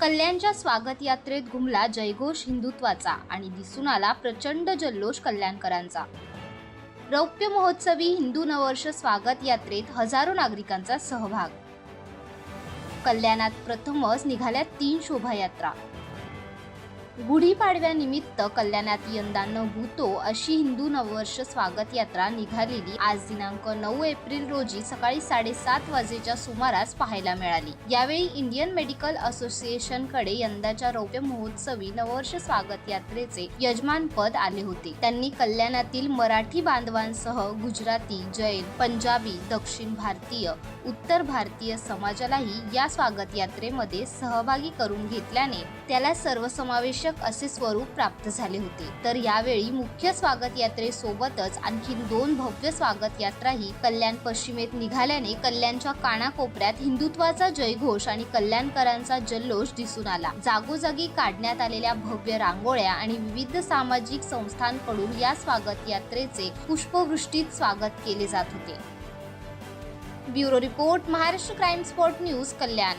कल्याणच्या स्वागत यात्रेत घुमला जयघोष हिंदुत्वाचा आणि दिसून आला प्रचंड जल्लोष कल्याणकरांचा. रौप्य महोत्सवी हिंदू नववर्ष स्वागत यात्रेत हजारो नागरिकांचा सहभाग. कल्याणात प्रथमच निघाल्या तीन शोभायात्रा. गुढीपाडव्यानिमित्त कल्याणात यंदा न भूतो अशी हिंदू नववर्ष स्वागत यात्रा निघालेली. आज दिनांक नऊ एप्रिल रोजी सकाळी साडेसात वाजेच्या सुमारास पाहायला मिळाली. यावेळी इंडियन मेडिकल असोसिएशनकडे यंदाच्या रौप्य महोत्सवी नववर्ष स्वागत यात्रेचे यजमानपद आले होते. त्यांनी कल्याणातील मराठी बांधवांसह गुजराती जैन पंजाबी दक्षिण भारतीय उत्तर भारतीय समाजालाही या स्वागत यात्रेमध्ये सहभागी करून घेतल्याने त्याला सर्वसमावेश आकर्षक असे स्वरूप प्राप्त झाले होते. तर यावेळी मुख्य स्वागत यात्रेसोबतच आणखी दोन भव्य स्वागत यात्राही कल्याण पश्चिमेत निघाल्याने कल्याणच्या कानाकोपऱ्यात हिंदुत्वाचा जयघोष आणि कल्याणकरांचा जल्लोष दिसून आला. जागोजागी काढण्यात आलेल्या भव्य रांगोळ्या आणि विविध सामाजिक संस्थांकडून या स्वागत यात्रेचे पुष्पवृष्टीत स्वागत केले जात होते. Bureau report Maharashtra crime spot news Kalyan.